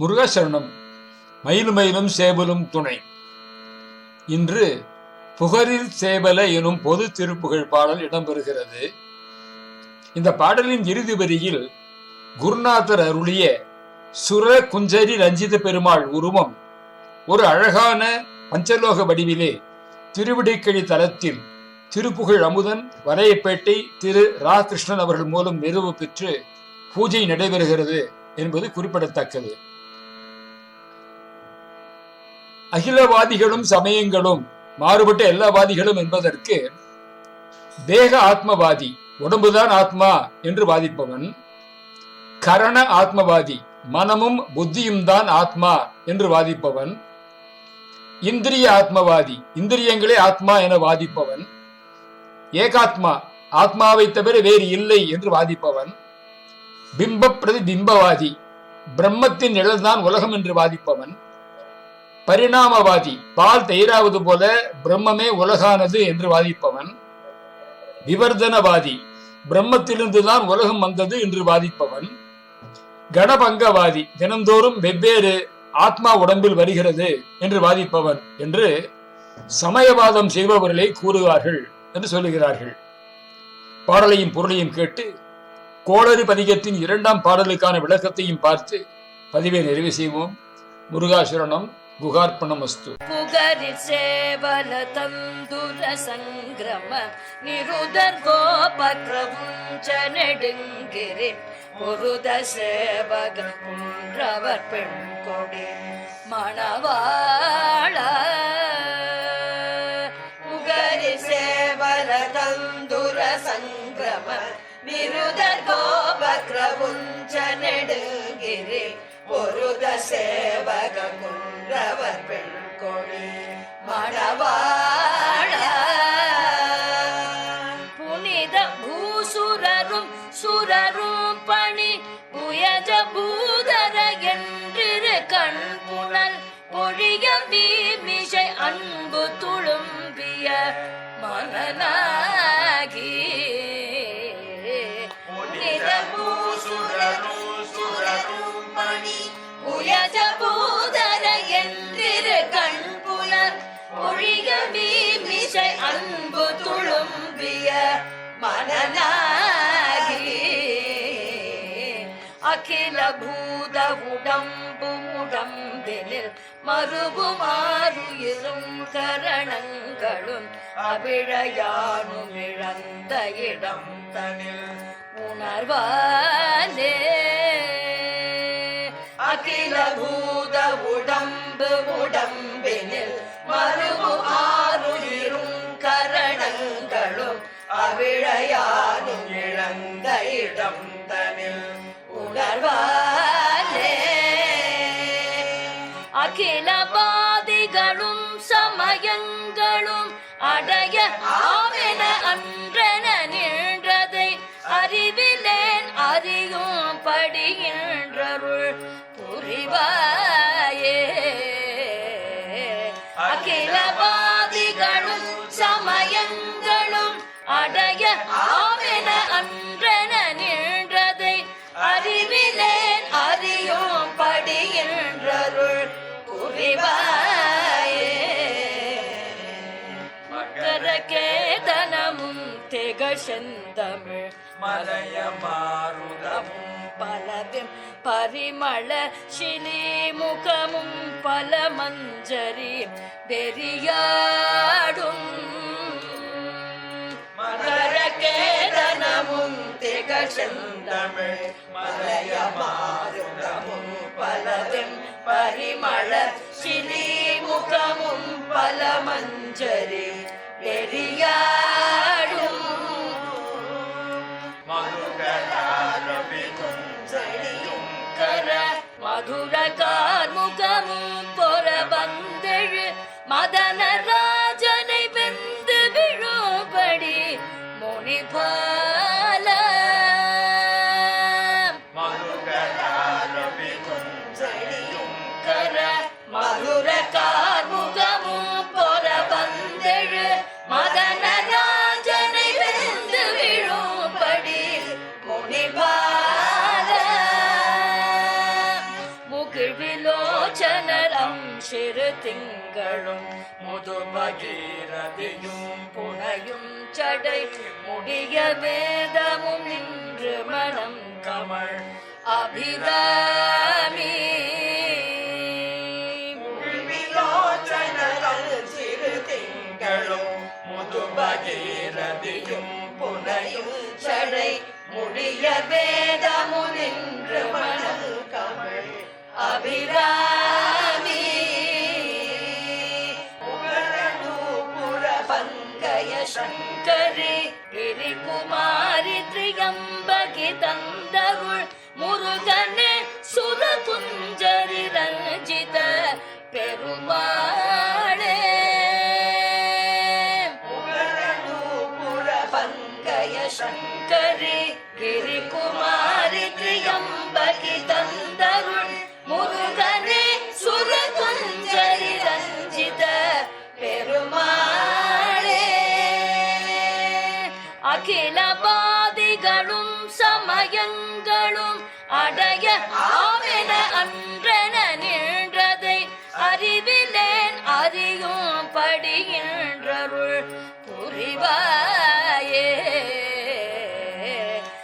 முருகசரணம். மயிலும் மயிலும் சேவலும் துணை. இன்று புகரில் சேவல எனும் பொது திருப்புகழ் பாடல் இடம்பெறுகிறது. இந்த பாடலின் இறுதி வரியில் குருநாதர் அருளிய சுர குஞ்சரி ரஞ்சித பெருமாள் உருவம் ஒரு அழகான பஞ்சலோக வடிவிலே திருவிடைக்கழி தலத்தில் திருப்புகழ் அமுதன் வரையப்பேட்டை திரு ரா கிருஷ்ணன் அவர்கள் மூலம் நிறுவ பெற்று பூஜை நடைபெறுகிறது என்பது குறிப்பிடத்தக்கது. அகிலவாதிகளும் சமயங்களும் மாறுபட்ட எல்லாவாதிகளும் என்பதற்கு தேக ஆத்மவாதி உடம்புதான் ஆத்மா என்று வாதிப்பவன் கரண ஆத்மவாதி மனமும் புத்தியும் தான் ஆத்மா என்று வாதிப்பவன் இந்திரிய ஆத்மவாதி இந்திரியங்களே ஆத்மா என வாதிப்பவன் ஏகாத்மா ஆத்மாவை தவிர வேறு இல்லை என்று வாதிப்பவன் பிம்ப பிரதிபிம்பவாதி பிரம்மத்தின் நிழல்தான் உலகம் என்று வாதிப்பவன் பரிணாமவாதி பால் தயிராவது போல பிரம்மமே உலகானது என்று வாதிப்பவன். விவர்தனவாதி பிரம்மத்திலிருந்துதான் உலகம் வந்தது என்று வாதிப்பவன். கணபங்கவாதி தினந்தோறும் வெவ்வேறு ஆத்மா உடம்பில் வருகிறது என்று வாதிப்பவன் என்று சமயவாதம் செய்பவர்களை கூறுவார்கள் என்று சொல்லுகிறார்கள். பாடலையும் பொருளையும் கேட்டு கோளறு பதிகத்தின் இரண்டாம் பாடலுக்கான விளக்கத்தையும் பார்த்து பதிவை நிறைவு செய்வோம். முருகாசுரணம். குகார்ப்பணமஸ்து புகரி சேவல தந்துர சங்கிரம நிருதர் கோபக்ரவுஞ்ச நெடுங்கிரி புருத சேவக குன்றவர் பெண் கொடி மணவாள புகரி சேவல தந்துர சங்கிரம நிருதர் கோபக்ரவுஞ்ச நெடுங்கிரி பொருத சேவக குன்றவர் பெண் கொடி மணவாழ புனித பூசுரரும் சுரரும் பணி புயஜ பூதர என்றிரு கண் புனல் பொழிய மீமிசை அன்பு துளும்பிய மனநாகி அன்பு துளும்பிய மனநாகி அகில பூத உடம்பு உடம்பினில் மறுபுமாறுயிரும் கரணங்களும் அவிழையானும் இழந்த இடம் தனில் உணர்வாலே. அகில பூத உடம்பு உடம்பினில் மறுபு அவிழையானும் இழந்த இடம் தனில் உணர்வாலே அகில பாதிகளும் சமயங்களும் அடைய ஆவென அன்றன நின்றதை அறிவிலேன் அறியும் படியின்றருள் புரிவாயே. அகில அடைய ஆவென அன்றன நின்றதை அறிவிலேன் அறியும் படியின்றருள் புரிவாயே மக்கர கேதனமும் திகழ் செந்தமிழ் மலைய மாறுதமும் பலவும் பரிமள சிலிமுகமும் பல மஞ்சரி வெறியாடும் திகழ் செந்தமிழ் மலைய மாறுதமும் பலவும் பரிமள சிலிமுகமும் பல மஞ்சரி சிறு திங்களும் முதுபகீரதியும் புனையும் சடை முடிய வேதமும் நின்று மனம் கமழ் அபிராமி. விலோச்சனல் சிறு திங்களும் முதுபகீரதியும் புனையும் சடை முடிய வேதமும் நின்று மனம் கமழ் அபிராமி. கிரிகுமாரி திரியம்பகி தந்தருள் முருகனே சுரகுஞ்சரி பயங்களும் அடைய ஆவென அன்றன நின்றதை அறிவிலேன் அறியும் படியின்றருள் புரிவாயே.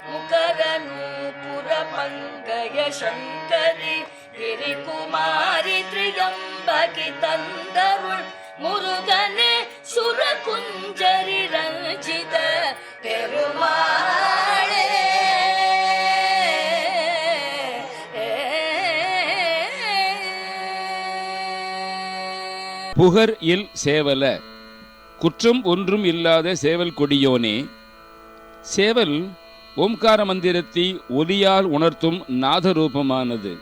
முகரநூபுர புறமங்கய சங்கரி திரிகுமாரி திரியம்பகி தந்தருள் முருகனே சுரகுஞ்சரி ரஞ்சித பெருமா புகர் இல் சேவல குற்றம் ஒன்றும் இல்லாத சேவல் கொடியோனே சேவல் ஓம்கார மந்திரத்தை ஒலியால் உணர்த்தும் நாதரூபமானது.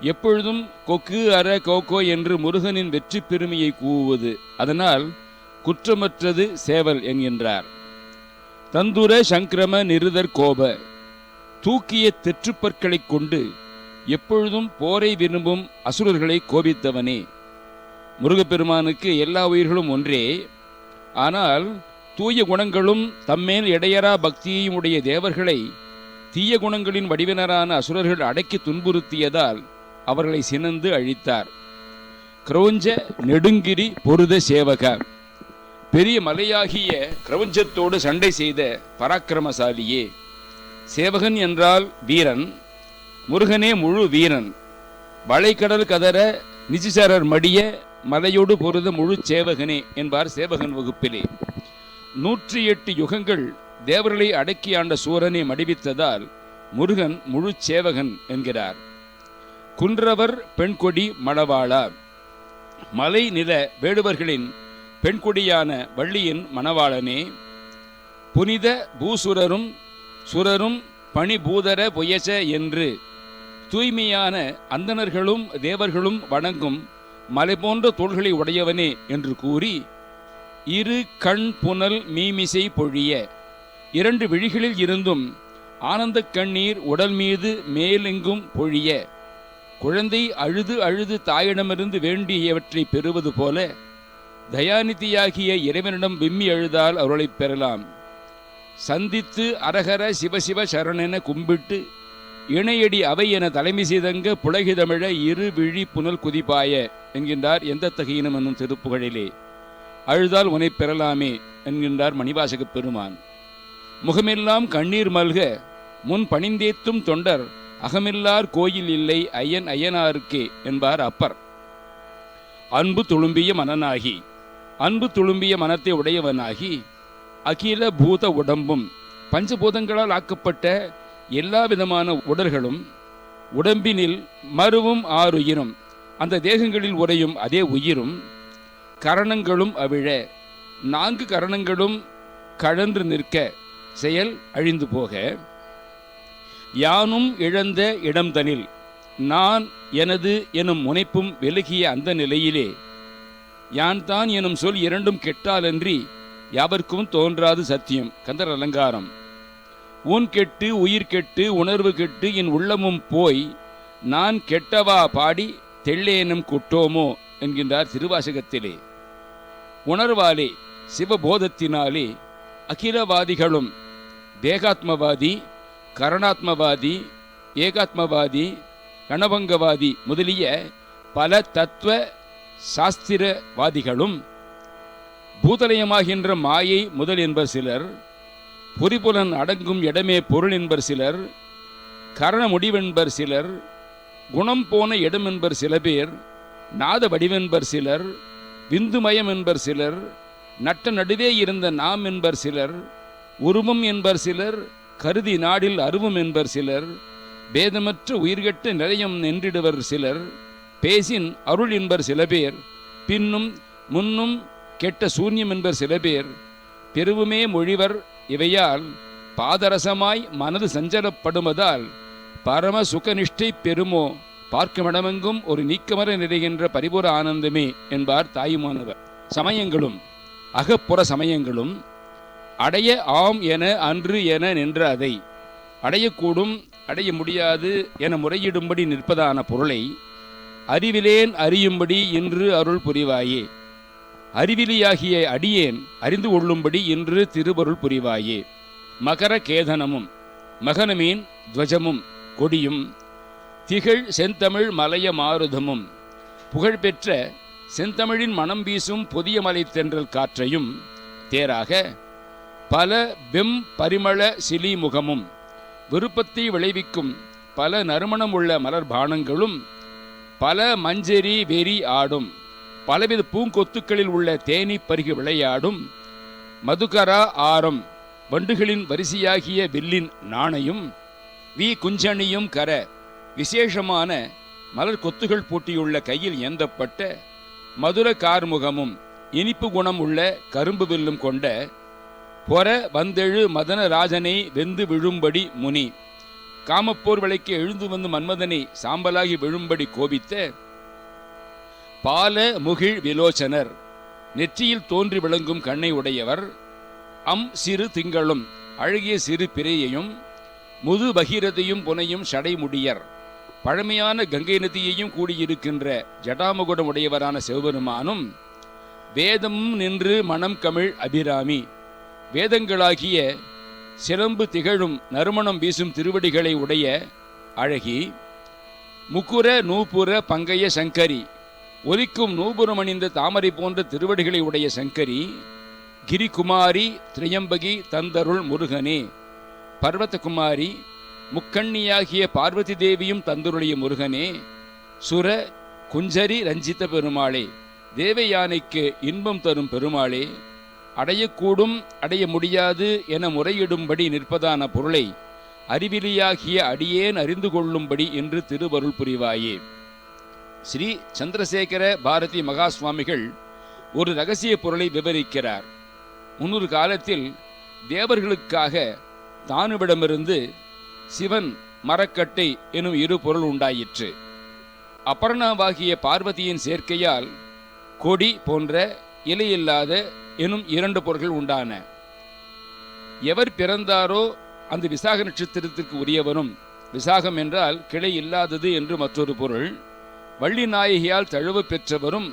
எப்பொழுதும் கொக்கு அற கோகோ என்று முருகனின் வெற்றி பெருமையை கூவுவது அதனால் குற்றமற்றது சேவல் என்கின்றார். தந்துர சங்கிரம நிருதர் கோப தூக்கிய தெற்றுப்பற்களைக் கொண்டு எப்பொழுதும் போரை விரும்பும் அசுரர்களை கோபித்தவனே. முருகப்பெருமானுக்கு எல்லா உயிர்களும் ஒன்றே. ஆனால் தூய குணங்களும் தம்மேல் இடையரா பக்தியையும் உடைய தேவர்களை தீய குணங்களின் வடிவினரான அசுரர்கள் அடக்கி துன்புறுத்தியதால் அவர்களை சினந்து அழித்தார். கிரௌஞ்ச நெடுங்கிரி பொருத சேவக. பெரிய மலையாகிய கிரௌஞ்சத்தோடு சண்டை செய்த பராக்கிரமசாலியே. சேவகன் என்றால் வீரன் முருகனே முழு வீரன். வளைக்கடல் கதற நிஜிசரர் மடிய மலையோடு பொருத முழு சேவகனே என்பார் சேவகன் வகுப்பிலே. நூற்றி எட்டு யுகங்கள் தேவர்களை அடக்கி ஆண்ட சூரனை மடிவித்ததால் முருகன் முழு சேவகன் என்கிறார். குன்றவர் பெண்கொடி மணவாளா மலை நில வேடுவர்களின் பெண்கொடியான வள்ளியின் மணவாளனே. புனித பூசுரரும் சுரரும் பணிபூதர புயச என்று தூய்மையான அந்தணர்களும் தேவர்களும் வணங்கும் மலை போன்ற தோள்களை உடையவனே என்று கூறி இரு கண் புனல் மீமிசை பொழிய இரண்டு விழிகளில் இருந்தும் ஆனந்த கண்ணீர் உடல் மீது மேலெங்கும் பொழிய குழந்தை அழுது அழுது தாயிடமிருந்து வேண்டியவற்றை பெறுவது போல தயாநிதியாகிய இறைவனிடம் விம்மி அழுதால் அவர்களைப் பெறலாம். சந்தித்து அரகர சிவசிவ சரணென கும்பிட்டு இணையடி அவை என தலைமை செய்தங்க புலகிதமிழ இரு விழி புனல் குதிப்பாய என்கின்றார் எந்த தகையினம் என்னும் திருப்புகழிலே அழுதால் உனை பெறலாமே என்கின்றார் மணிவாசக பெருமான். முகமெல்லாம் கண்ணீர் மல்க முன் பணிந்தேத்தும் தொண்டர் அகமில்லார் கோயில் இல்லை ஐயன் ஐயனாருக்கே என்பார் அப்பர். அன்பு துளும்பிய மனனாகி அன்பு துளும்பிய மனத்தை உடையவனாகி அகில பூத உடம்பும் பஞ்சபூதங்களால் ஆக்கப்பட்ட எல்லா விதமான உடல்களும் உடம்பினில் மருவும் ஆறுயிரும். அந்த தேகங்களில் உறையும் அதே உயிரும் கரணங்களும் அவிழ. நான்கு கரணங்களும் கழன்று நிற்க. செயல் அழிந்து போக. யானும் இழந்த இடம்தனில். நான் எனது எனும் முனைப்பும் விலகிய அந்த நிலையிலே. யான் தான் எனும் சொல் இரண்டும் கெட்டாலன்றி யாவர்க்கும் தோன்றாது சத்தியம். கந்தர் அலங்காரம். உன் கெட்டு உயிர் கெட்டு உணர்வு கெட்டு என் உள்ளமும் போய் நான் கெட்டவா பாடி தெள்ளேனும் குட்டோமோ என்கின்றார் திருவாசகத்திலே. உணர்வாலே சிவபோதத்தினாலே அகிலவாதிகளும் தேகாத்மவாதி கரணாத்மவாதி ஏகாத்மவாதி கணபங்கவாதி முதலிய பல தத்துவ சாஸ்திரவாதிகளும் பூதலயமாகின்ற மாயை முதல் என்பர் சிலர் பொறிபுலன் அடங்கும் இடமே பொருள் என்பர் சிலர் கரண முடிவென்பர் சிலர் குணம் போன இடம் என்பர் சில பேர் நாத வடிவென்பர் சிலர் விந்துமயம் என்பர் சிலர் நட்ட நடுவே இருந்த நாம் என்பர் சிலர் உருவம் என்பர் சிலர் கருதி நாடில் அருவம் என்பர் சிலர் பேதமற்ற உயிர்கெட்ட நிலையம் நின்றிடுவர் சிலர் பேசின் அருள் என்பர் சில பேர் பின்னும் முன்னும் கெட்ட சூன்யம் என்பர் சில பேர் பெருவுமே மொழிவர் இவையால் பாதரசமாய் மனது சஞ்சலப்படுவதால் பரம சுகநிஷ்டை பெருமோ பார்க்கும் இடமெங்கும் ஒரு நீக்கமர நிறைகின்ற பரிபூர ஆனந்தமே என்பார் தாயுமானவர். சமயங்களும் அகப்புற சமயங்களும் அடைய ஆம் என அன்று என நின்ற அதை அடையக்கூடும் அடைய முடியாது என முறையிடும்படி நிற்பதான பொருளை அறிவிலேன் அறியும்படி இன்று அருள் புரிவாயே. அறிவிலியாகிய அடியேன் அறிந்து கொள்ளும்படி இன்று திருவருள் புரிவாயே. மகர கேதனமும் மகனமீன் துவஜமும் கொடியும் திகழ் செந்தமிழ் மலைய மாருதமும். புகழ்பெற்ற செந்தமிழின் மனம் வீசும் புதிய மலைத்தென்றல் காற்றையும் தேராக பல வெம் பரிமள சிலிமுகமும் விருப்பத்தை விளைவிக்கும் பல நறுமணம் உள்ள மலர் பானங்களும் பல மஞ்சரி வெறி ஆடும். பலவித பூங்கொத்துக்களில் உள்ள தேனி பருகி விளையாடும். மதுகரா ஆரம் வண்டுகளின் வரிசையாகிய வில்லின் நாணையும் வி குஞ்சணியும் கர. விசேஷமான மலர் கொத்துகள் பூட்டியுள்ள கையில் ஏந்தப்பட்ட மதுர கார்முகமும் இனிப்பு குணம் உள்ள கரும்பு வில்லும் கொண்ட பொற வந்தெழு மதன ராஜனை வெந்து விழும்படி முனி. காமப்போர் விலைக்கு எழுந்து வந்து மன்மதனை சாம்பலாகி விழும்படி கோபித்த பால முகிழ் விலோச்சனர். நெற்றியில் தோன்றி விளங்கும் கண்ணை உடையவர். அம் சிறு திங்களும் அழகிய சிறு பிறையையும் முது பகீரதையும் புனையும் சடைமுடியர் பழமையான கங்கை நதியையும் கூடியிருக்கின்ற ஜடாமுகுடம் உடையவரான சிவபெருமானும் வேதமும் நின்று மனம் கமிழ் அபிராமி. வேதங்களாகிய சிலம்பு திகழும் நறுமணம் வீசும் திருவடிகளை உடைய அழகி முக்குர நூபுர பங்கைய சங்கரி ஒலிக்கும் நூபுரம் அணிந்த தாமரை போன்ற திருவடிகளை உடைய சங்கரி கிரிகுமாரி திரியம்பகி தந்தருள் முருகனே. பர்வதகுமாரி முக்கண்ணியாகிய பார்வதி தேவியும் தந்துருளிய முருகனே சுர குஞ்சரி ரஞ்சித பெருமாளே தேவயானைக்கு இன்பம் தரும் பெருமாளே அடையக்கூடும் அடைய முடியாது என முறையிடும்படி நிற்பதான பொருளை அறிவிலியாகிய அடியேன் அறிந்து கொள்ளும்படி என்று திருவருள் புரிவாயே. ஸ்ரீ சந்திரசேகர பாரதி மகா சுவாமிகள் ஒரு ரகசிய பொருளை விவரிக்கிறார். முன்னொரு காலத்தில் தேவர்களுக்காக தானுவிடமிருந்து சிவன் மரக்கட்டை எனும் இரு பொருள் உண்டாயிற்று. அபர்ணாவாகிய பார்வதியின் சேர்க்கையால் கொடி போன்ற இலையில்லாத எனும் இரண்டு பொருள்கள் உண்டான. எவர் பிறந்தாரோ அந்த விசாக நட்சத்திரத்திற்கு உரியவனும் விசாகம் என்றால் கிளை இல்லாதது என்று மற்றொரு பொருள். வள்ளி நாயகியால் தழுவு பெற்றவரும்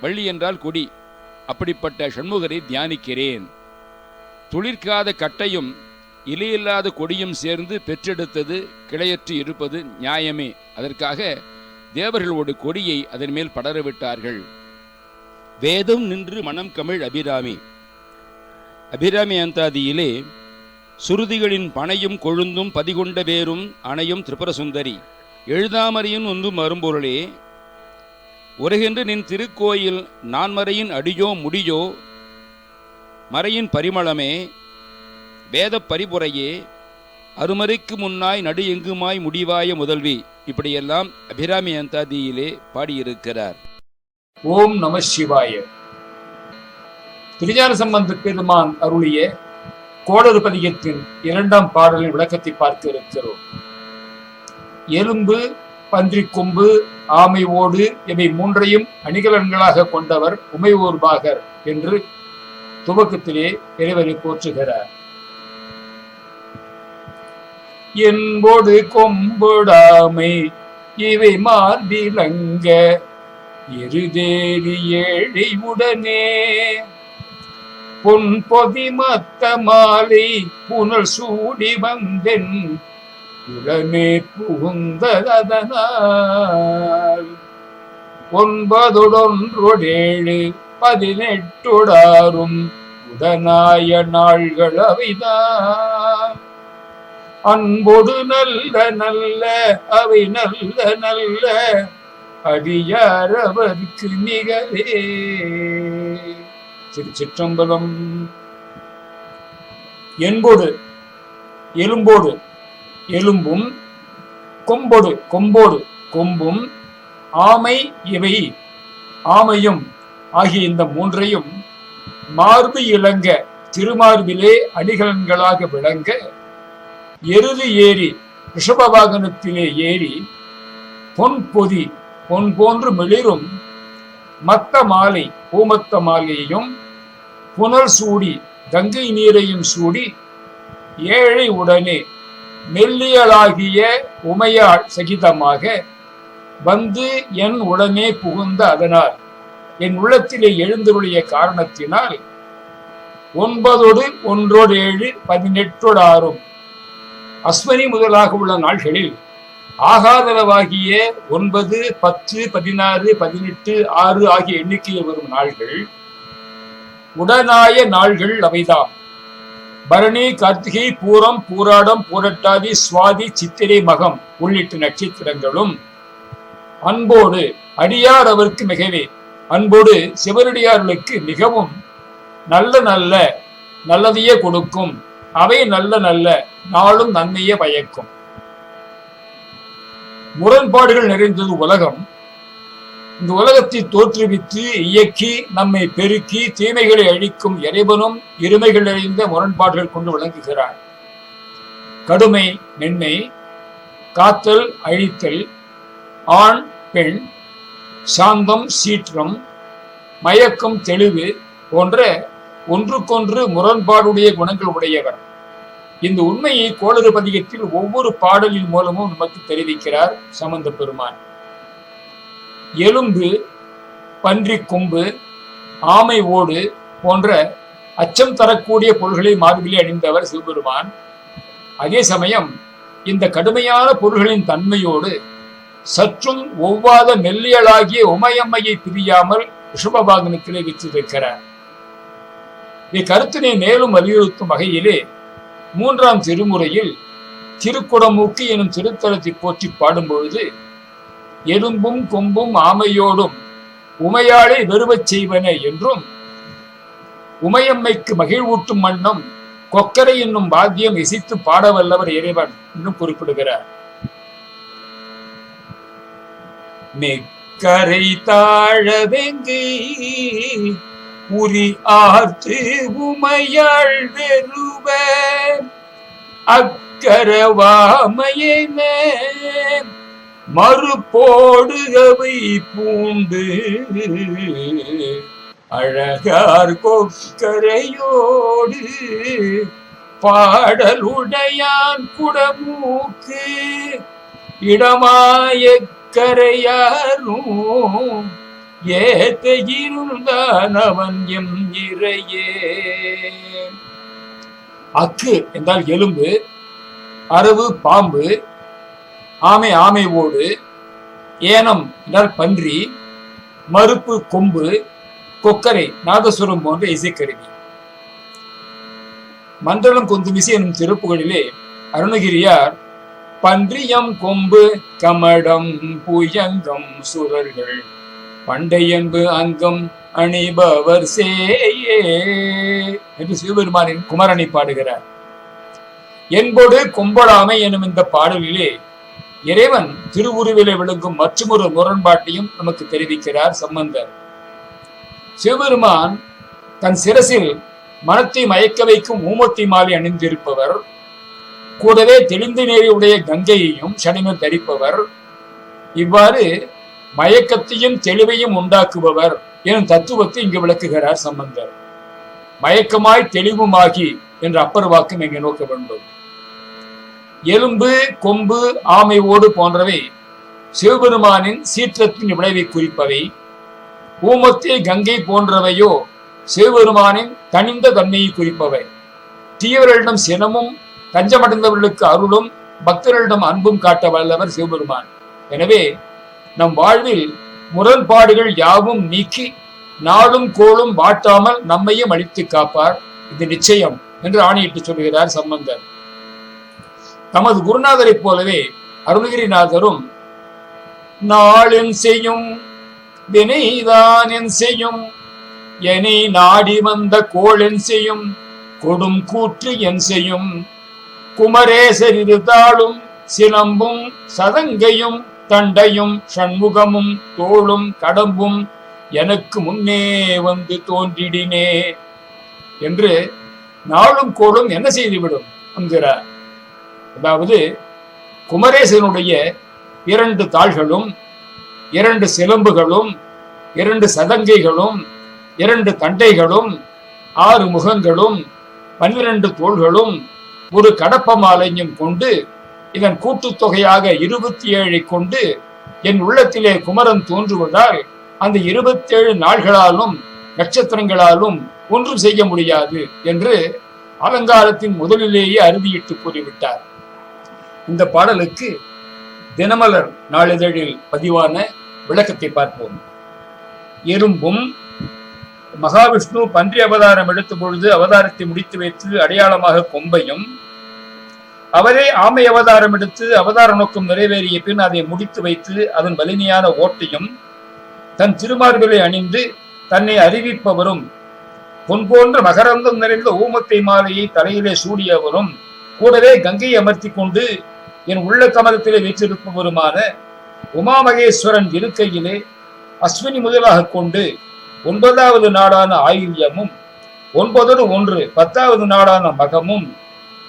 வள்ளி என்றால் கொடி. அப்படிப்பட்ட சண்முகரை தியானிக்கிறேன். துளிர்க்காத கட்டையும் இலையில்லாத கொடியும் சேர்ந்து பெற்றெடுத்தது கிளையற்று இருப்பது நியாயமே. அதற்காக தேவர்களோடு கொடியை அதன் மேல் படரவிட்டார்கள். வேதம் நின்று மனம் கமிழ் அபிராமி. அபிராமி அந்தாதியிலே சுருதிகளின் பனையும் கொழுந்தும் பதிகொண்ட வேரும் அணையும் திரிபுர சுந்தரி எழுதாமறையின் ஒன்றும் மறும்பொருளே உரைகின்ற நின் திருக்கோயில் நான்மறையின் அடியோ முடியோ மறையின் பரிமளமே வேதப் பரிபுரையே அருமறைக்கு முன்னாய் நடு எங்குமாய் முடிவாய முதல்வி இப்படியெல்லாம் அபிராமி அந்தாதியிலே பாடியிருக்கிறார். ஓம் நம சிவாய. திருஞான சம்பந்த பெருமான் அருளிய கோடரு பதிகத்தின் இரண்டாம் பாடலின் விளக்கத்தை பார்க்க இருக்கிறோம். எலும்பு பன்றிக் கொம்பு ஆமை ஓடு இவை மூன்றையும் அணிகலன்களாக கொண்டவர் உமை பாகர் என்று துவக்கத்திலே இறைவனை போற்றுகிறார். என்போடு கொம்பொடாமை இவை மார்பிலங்க இருதேறி ஏழை உடனே. பொன் பொதி மத்த மாலை புனல் சூடி வந்தென் உடனே புகுந்ததனால் ஒன்பதொடொன்றொடேழு பதினெட்டுடாரும் உடனாய நாள்கள் அவைதான். அன்பொடு நல்ல நல்ல அவை நல்ல நல்ல அடியார் அவருக்கு நிகழே திருச்சிற்றம்பலம் என்போடு எலும்போடு எலும்பும் கொம்போடு கொம்போடு கொம்பும் ஆமை இவை. ஆமையும் ஆகிய இந்த மூன்றையும் மார்பு இளங்க திருமார்பிலே அணிகலன்களாக விளங்க எருது ஏறி ரிஷப வாகனத்திலே ஏறி பொன் பொதி பொன் போன்று மிளிரும் மத்த மாலை பூமத்த மாலையையும் புனல் சூடி கங்கை நீரையும் சூடி ஏழை உடனே மெல்லியலாகிய உமையாள் சகிதமாக வந்து என் உடனே புகுந்த அதனால் என் உள்ளத்திலே எழுந்தருடைய காரணத்தினால் ஒன்பதோடு ஒன்றோடு ஏழு பதினெட்டோடு ஆறும் அஸ்வனி முதலாக உள்ள நாள்களில் ஆகாதளவாகிய ஒன்பது பத்து பதினாறு பதினெட்டு ஆறு ஆகிய எண்ணிக்கையில் வரும் நாள்கள் உடனாய நாள்கள் அவைதாம். பரணி கார்த்திகை பூரம் பூராடம் பூரட்டாதி சுவாதி சித்திரை மகம் உள்ளிட்ட நட்சத்திரங்களும் அன்போடு அடியார் அவருக்கு மிகவே. அன்போடு சிவனடியார்களுக்கு மிகவும் நல்ல நல்ல நல்லதையே கொடுக்கும். அவை நல்ல நல்ல நாளும் நன்மையே பயக்கும். முரண்பாடுகள் நிறைந்தது உலகம். இந்த உலகத்தை தோற்றுவித்து இயக்கி நம்மை பெருக்கி தீமைகளை அழிக்கும் இறைவனும் இருமைகள் நிறைந்த முரண்பாடுகள் கொண்டு விளங்குகிறார். கடுமை மென்மை காத்தல் அழித்தல் ஆண் பெண் சாந்தம் சீற்றம் மயக்கம் தெளிவு போன்ற ஒன்றுக்கொன்று முரண்பாடுடைய குணங்கள் உடையவர். இந்த உண்மையை கோளறு பதிகத்தில் ஒவ்வொரு பாடலின் மூலமும் நமக்கு தெரிவிக்கிறார் சம்பந்த பெருமான். எலும்பு பன்றி கொம்பு ஆமை ஓடு போன்ற அச்சம் தரக்கூடிய பொருள்களை மார்பிலே அணிந்தவர் சிவபெருமான். அதே சமயம் இந்த கடுமையான பொருள்களின் தன்மையோடு சற்றும் ஒவ்வாத மெல்லியலாகிய உமையம்மையை பிரியாமல் ரிஷபபாகனத்திலே வச்சிருக்கிறார் இக்கருத்தினை மேலும் வலியுறுத்தும் வகையிலே மூன்றாம் திருமுறையில் திருக்குடமூக்கு எனும் திருத்தலத்தை போற்றி பாடும் பொழுது எலும்பும் கொம்பும் ஆமையோடும் உமையாளை வெறுவச் செய்வன என்றும் உமையம்மைக்கு மகிழ்வூட்டும் வண்ணம் கொக்கரை என்னும் வாத்தியம் இசைத்து பாட வல்லவர் இறைவன் என்றும் குறிப்பிடுகிறார். மெக்கரை தாழவெங்கை உரி ஆர்த்து உமையாள் வெறுவ அக்கரவாமையன மறுபோடு அவை பூண்டு அழகார் கொக்கரையோடு. பாடலுடையான் குடமூக்கு. இடமாய கரையாரும் ஏத்த இருந்தான் அவன் எம் இறையே. அக்கு என்றால் எலும்பு அரவு பாம்பு ஆமை ஆமை ஓடு ஏனம் என்றால் பன்றி மறுப்பு கொம்பு கொக்கரை நாதசுரம் போன்ற இசைக்கருவி. மண்டலம் கொந்துமிசை எனும் திருப்புகளிலே அருணகிரியார் பன்றியம் கொம்பு கமடம் புயங்கம் சுரர்கள் பண்டையன்பு அங்கம் அணிபவர் சேயே. என்று சிவபெருமானின் குமரனை பாடுகிறார். என்போடு கும்பலாமை எனும் இந்த பாடலிலே இறைவன் திருவுருவிலே விளங்கும் மற்றொரு முரண்பாட்டையும் நமக்கு தெரிவிக்கிறார் சம்பந்தர். சிவபெருமான் தன் சிரசில் மனத்தை மயக்க வைக்கும் ஊமத்தி மாலை அணிந்திருப்பவர். கூடவே தெளிந்து நேரி உடைய கங்கையையும் சனிமேல் தரிப்பவர். இவ்வாறு மயக்கத்தையும் தெளிவையும் உண்டாக்குபவர் எனும் தத்துவத்தை இங்கு விளக்குகிறார் சம்பந்தர். மயக்கமாய் தெளிவுமாகி என்ற அப்பர் வாக்கம் இங்கு நோக்க வேண்டும். எலும்பு கொம்பு ஆமை ஓடு போன்றவை சிவபெருமானின் சீற்றத்தின் விளைவை குறிப்பவை. ஊமத்தே கங்கை போன்றவையோ சிவபெருமானின் தனிந்த தன்மையை குறிப்பவை. தீவர்களிடம் சினமும் தஞ்சமடைந்தவர்களுக்கு அருளும் பக்தர்களிடம் அன்பும் காட்ட வல்லவர் சிவபெருமான். எனவே நம் வாழ்வில் முரண்பாடுகள் யாவும் நீக்கி நாளும் கோளும் வாட்டாமல் நம்மையும் அழித்து காப்பார். இது நிச்சயம் என்று ஆணையிட்டு சொல்கிறார் சம்பந்தர். தமது குருநாதரைப் போலவே அருணகிரிநாதரும் நாளென் செய்யும் வினைதான் செய்யும் எனை நாடி வந்த கோளென் செய்யும் கொடும் கூற்று என் செய்யும். குமரேசர் இருந்தாலும் சிலம்பும் சதங்கையும் தண்டையும் சண்முகமும் தோளும் கடம்பும் எனக்கு முன்னே வந்து தோன்றிடினே என்று நாளும் கோளும் என்ன செய்துவிடும் என்கிறார். அதாவது குமரேசனுடைய இரண்டு தாள்களும் இரண்டு சிலம்புகளும் இரண்டு சதங்கைகளும் இரண்டு தண்டைகளும் ஆறு முகங்களும் பன்னிரண்டு தோள்களும் ஒரு கடப்ப மாலையும் கொண்டு இதன் கூட்டுத்தொகையாக இருபத்தி ஏழை கொண்டு என் உள்ளத்திலே குமரன் தோன்றுவதால் அந்த இருபத்தி ஏழு நாள்களாலும் நட்சத்திரங்களாலும் ஒன்றும் செய்ய முடியாது என்று அலங்காரத்தின் முதலிலேயே அறுதியிட்டு கூறிவிட்டார் இந்த பாடலுக்கு தினமலர் நாளிதழில் பதிவான விளக்கத்தை பார்ப்போம். எறும்பும் மகாவிஷ்ணு பன்றி அவதாரம் எடுத்த பொழுது அவதாரத்தை முடித்து வைத்து அடையாளமாக கொம்பையும் அவரே ஆமை அவதாரம் எடுத்து அவதார நோக்கம் நிறைவேறிய பின் அதை முடித்து வைத்து அதன் வலிமையான ஓட்டையும் தன் திருமார்பிலை அணிந்து தன்னை அறிவிப்பவரும் பொன் போன்ற மகரந்தம் நிறைந்த ஊமத்தை மாலையை தலையிலே சூடியவரும் கூடவே கங்கை அமர்த்தி கொண்டு என் உள்ள கமலத்திலே வீற்றிருப்பவருமான உமாமகேஸ்வரன் இருக்கையிலே அஸ்வினி முதலாக கொண்டு ஒன்பதாவது நாடான ஆயுள்யமும் ஒன்பதோடு ஒன்று பத்தாவது நாடான மகமும்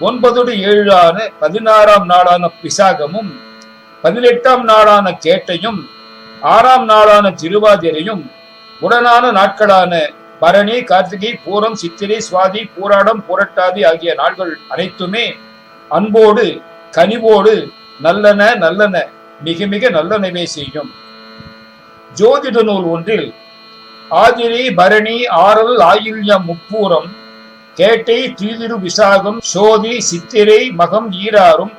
ஒன்பதோடு ஏழான பதினாறாம் நாடான பிசாகமும் பதினெட்டாம் நாடான கேட்டையும் ஆறாம் நாளான திருவாதிரையும் உடனான நாட்களான பரணி கார்த்திகை பூரம் சித்திரை சுவாதி பூராடம் புரட்டாதி ஆகிய நாள்கள் அனைத்துமே அன்போடு கனிவோடு நல்லன நல்லன மிக மிக நல்லனவே செய்யும். ஜோதிட நூல் ஒன்றில் ஆதிரி பரணி ஆறல் ஆயில்யம் முப்பூரம் கேட்டை தீதிரு விசாகம் சோதி சித்திரை மகம் ஈராரும்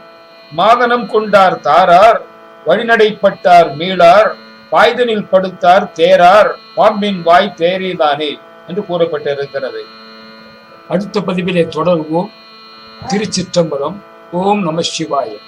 மாதனம் கொண்டார் தாரார் வழிநடைப்பட்டார் மீளார் பாய்தனில் படுத்தார் தேரார் பாம்பின் வாய் தேரேதானே என்று கூறப்பட்டிருக்கிறது. அடுத்த பதிவிலே தொடர்வோம். திருச்சிற்றம்பலம். ஓம் நம சிவாயம்